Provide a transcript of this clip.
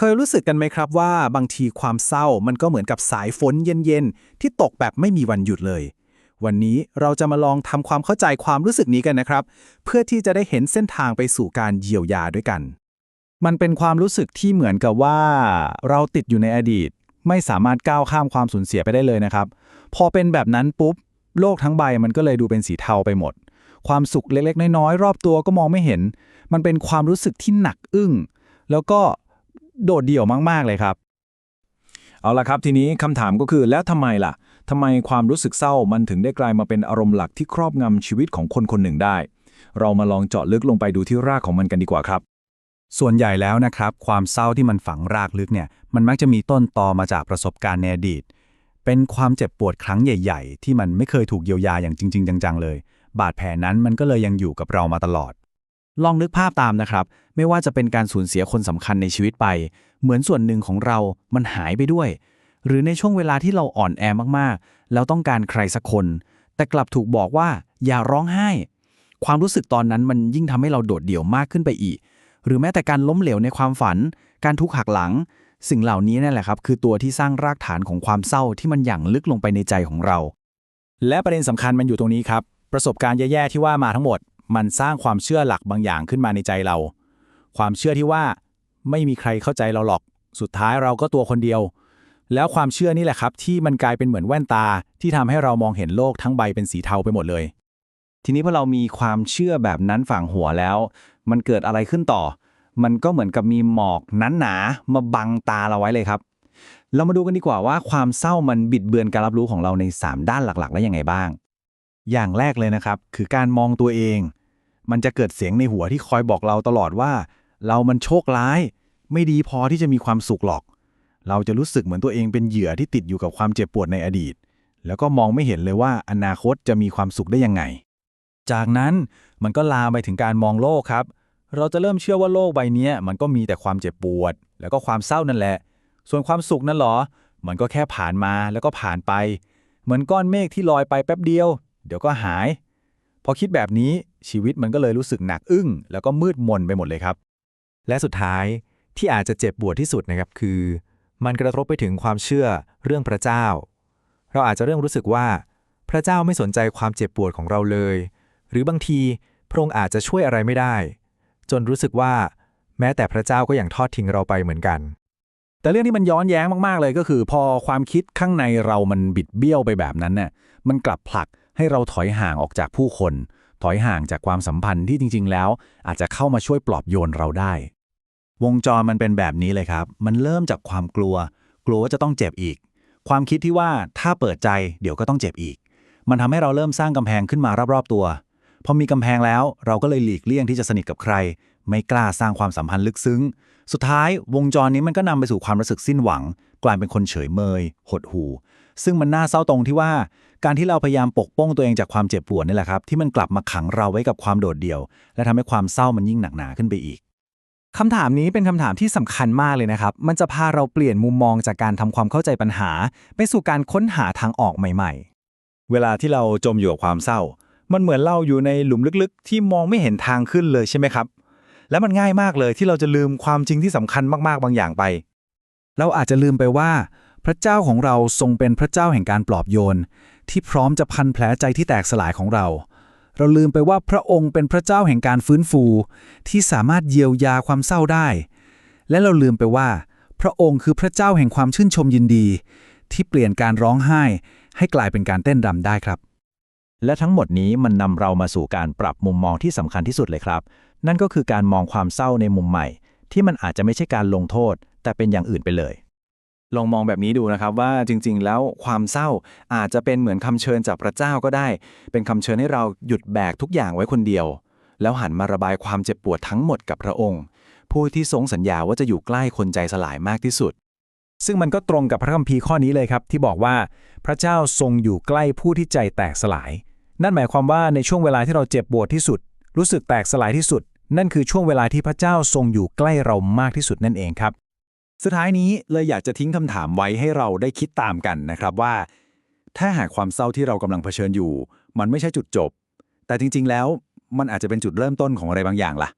เคยรู้สึกกันไหมครับว่าบางทีความเศร้ามันก็เหมือนกับสายฝนเย็นๆ ที่ตกแบบไม่มีวันหยุดเลย วันนี้เราจะมาลองทำความเข้าใจความรู้สึกนี้กันนะครับ เพื่อที่จะได้เห็นเส้นทางไปสู่การเยียวยาด้วยกัน มันเป็นความรู้สึกที่เหมือนกับว่า เราติดอยู่ในอดีต ไม่สามารถก้าวข้ามความสูญเสียไปได้เลยนะครับ พอเป็นแบบนั้นปุ๊บ โลกทั้งใบมันก็เลยดูเป็นสีเทาไปหมด ความสุขเล็กๆ น้อยๆรอบตัวก็มองไม่เห็น มันเป็นความรู้สึกที่หนักอึ้งแล้วก็ โดดเดี่ยวมาก ๆ เลยครับ เอาละครับทีนี้คำถามก็คือแล้วทำไมล่ะทำไมความรู้สึกเศร้ามันถึงได้กลายมาเป็นอารมณ์หลักที่ครอบงำชีวิตของคนคนหนึ่งได้ เรามาลองเจาะลึกลงไปดูที่รากของมันกันดีกว่าครับ ส่วนใหญ่แล้วนะครับ ความเศร้าที่มันฝังรากลึกเนี่ย มันมักจะมีต้นตอมาจากประสบการณ์ในอดีต เป็นความเจ็บปวดครั้งใหญ่ ๆ ที่มันไม่เคยถูกเยียวยาอย่างจริง ๆ จังๆเลย บาดแผลนั้นมันก็เลยยังอยู่กับเรามาตลอด ลองนึกภาพตามนะครับ ไม่ว่าจะเป็นการสูญเสียคนสำคัญในชีวิตไป เหมือนส่วนหนึ่งของเรามันหายไปด้วย หรือในช่วงเวลาที่เราอ่อนแอมากๆ แล้วต้องการใครสักคน แต่กลับถูกบอกว่าอย่าร้องไห้ ความรู้สึกตอนนั้นมันยิ่งทำให้เราโดดเดี่ยวมากขึ้นไปอีก หรือแม้แต่การล้มเหลวในความฝัน การทุกข์หักหลัง สิ่งเหล่านี้นั่นแหละครับ คือตัวที่สร้างรากฐานของความเศร้าที่มันหยั่งลึกลงไปในใจของเรา และประเด็นสำคัญมันอยู่ตรงนี้ครับประสบการณ์แย่ๆที่ว่ามาทั้งหมด มันสร้างความเชื่อหลักบางอย่างขึ้นมาในใจเรา ความเชื่อที่ว่าไม่มีใครเข้าใจเราหรอก สุดท้ายเราก็ตัวคนเดียว แล้วความเชื่อนี่แหละครับ ที่มันกลายเป็นเหมือนแว่นตา ที่ทำให้เรามองเห็นโลกทั้งใบเป็นสีเทาไปหมดเลย ทีนี้พอเรามีความเชื่อแบบนั้นฝังหัวแล้ว มันเกิดอะไรขึ้นต่อ มันก็เหมือนกับมีหมอกนั้นหนาๆมาบังตาเราไว้เลยครับ เรามาดูกันดีกว่าว่าความเศร้ามันบิดเบือนการรับรู้ของเราใน 3 ด้านหลักๆ แล้วยังไงบ้าง อย่างแรกเลยนะครับ คือการมองตัวเอง มันจะเกิดเสียงในหัวที่คอยบอกเราตลอดว่า เรามันโชคร้าย ไม่ดีพอที่จะมีความสุขหรอก เราจะรู้สึกเหมือนตัวเองเป็นเหยื่อที่ติดอยู่กับความเจ็บปวดในอดีต แล้วก็มองไม่เห็นเลยว่าอนาคตจะมีความสุขได้ยังไง จากนั้นมันก็ลามไปถึงการมองโลกครับ เราจะเริ่มเชื่อว่าโลกใบนี้มันก็มีแต่ความเจ็บปวด แล้วก็ความเศร้านั่นแหละ ส่วนความสุขนั่นหรอ มันก็แค่ผ่านมาแล้วก็ผ่านไป เหมือนก้อนเมฆที่ลอยไปแป๊บเดียว เดี๋ยวก็หาย อคิดแบบนี้ชีวิตมันก็เลยรู้สึกหนักอึ้ง แล้วก็มืดมนไปหมดเลยครับ และสุดท้ายที่อาจจะเจ็บปวดที่สุดนะครับคือ มันกระทบไปถึงความเชื่อเรื่องพระเจ้า เราอาจจะเริ่มรู้สึกว่า พระเจ้าไม่สนใจความเจ็บปวดของเราเลย หรือบางทีพระองค์อาจจะช่วยอะไรไม่ได้ จนรู้สึกว่า แม้แต่พระเจ้าก็ยังทอดทิ้งเราไปเหมือนกัน แต่เรื่องที่มันย้อนแย้งมากๆเลยก็คือ พอความคิดข้างในเรามันบิดเบี้ยวไปแบบนั้นเนี่ยมันกลับผลัก ให้เราถอยห่างออกจากผู้คน ถอยห่างจากความสัมพันธ์ที่จริง ๆ แล้ว อาจจะเข้ามาช่วยปลอบโยนเราได้ วงจรมันเป็นแบบนี้เลยครับ มันเริ่มจากความกลัว กลัวว่าจะต้องเจ็บอีก ความคิดที่ว่าถ้าเปิดใจเดี๋ยวก็ต้องเจ็บอีก มันทำให้เราเริ่มสร้างกำแพงขึ้นมารอบๆตัวพอมีกำแพงแล้วเราก็เลยหลีกเลี่ยงที่จะสนิทกับใคร ไม่กล้าสร้างความสัมพันธ์ลึกซึ้ง สุดท้ายวงจรนี้มันก็นำไปสู่ความรู้สึกสิ้นหวัง กลายเป็นคนเฉยเมย หดหู่ ซึ่งมันน่าเศร้าตรงที่ว่า การที่เราพยายามปกป้องตัวเองจากความเจ็บปวดนี่แหละครับ ที่มันกลับมาขังเราไว้กับความโดดเดี่ยว และทำให้ความเศร้ามันยิ่งหนักหนาขึ้นไปอีกคำถามนี้เป็นคำถามที่สำคัญมากเลยนะครับ มันจะพาเราเปลี่ยนมุมมองจากการทำความเข้าใจปัญหา ไปสู่การค้นหาทางออกใหม่เวลาที่เราจมอยู่กับความเศร้า มันเหมือนเราอยู่ในหลุมลึกๆ ที่มองไม่เห็นทางขึ้นเลยใช่ไหมครับ และมันง่ายมากเลยที่เราจะลืมความจริงที่สำคัญมากๆบางอย่างไป เราอาจจะลืมไปว่าพ ระเจ้าของเราทรงเป็นพระเจ้าแห่งการปลอบโยน ที่พร้อมจะพันแผลใจที่แตกสลายของเรา เราลืมไปว่าพระองค์เป็นพระเจ้าแห่งการฟื้นฟู ที่สามารถเยียวยาความเศร้าได้ และเราลืมไปว่า พระองค์คือพระเจ้าแห่งความชื่นชมยินดี ที่เปลี่ยนการร้องไห้ ให้กลายเป็นการเต้นรำได้ครับ และทั้งหมดนี้มันนำเรามาสู่การปรับมุมมองที่สำคัญที่สุดเลยครับ นั่นก็คือการมองความเศร้าในมุมใหม่ ที่มันอาจจะไม่ใช่การลงโทษ แต่เป็นอย่างอื่นไปเลย ลองมองแบบนี้ดูนะครับว่าจริงๆ แล้วความเศร้าอาจจะเป็นเหมือนคำเชิญจากพระเจ้าก็ได้ เป็นคำเชิญให้เราหยุดแบกทุกอย่างไว้คนเดียว แล้วหันมาระบายความเจ็บปวดทั้งหมดกับพระองค์ ผู้ที่ทรงสัญญาว่าจะอยู่ใกล้คนใจสลายมากที่สุด ซึ่งมันก็ตรงกับพระคัมภีร์ข้อนี้เลยครับ ที่บอกว่าพระเจ้าทรงอยู่ใกล้ผู้ที่ใจแตกสลาย นั่นหมายความว่าในช่วงเวลาที่เราเจ็บปวดที่สุด รู้สึกแตกสลายที่สุด นั่นคือช่วงเวลาที่พระเจ้าทรงอยู่ใกล้เรามากที่สุดนั่นเองครับ สุดท้ายนี้เลยอยากจะทิ้งคำถามไว้ให้เราได้คิดตามกันนะครับว่า ถ้าหากความเศร้าที่เรากำลังเผชิญอยู่ มันไม่ใช่จุดจบ แต่จริง ๆ แล้วมันอาจจะเป็นจุดเริ่มต้นของอะไรบางอย่างล่ะ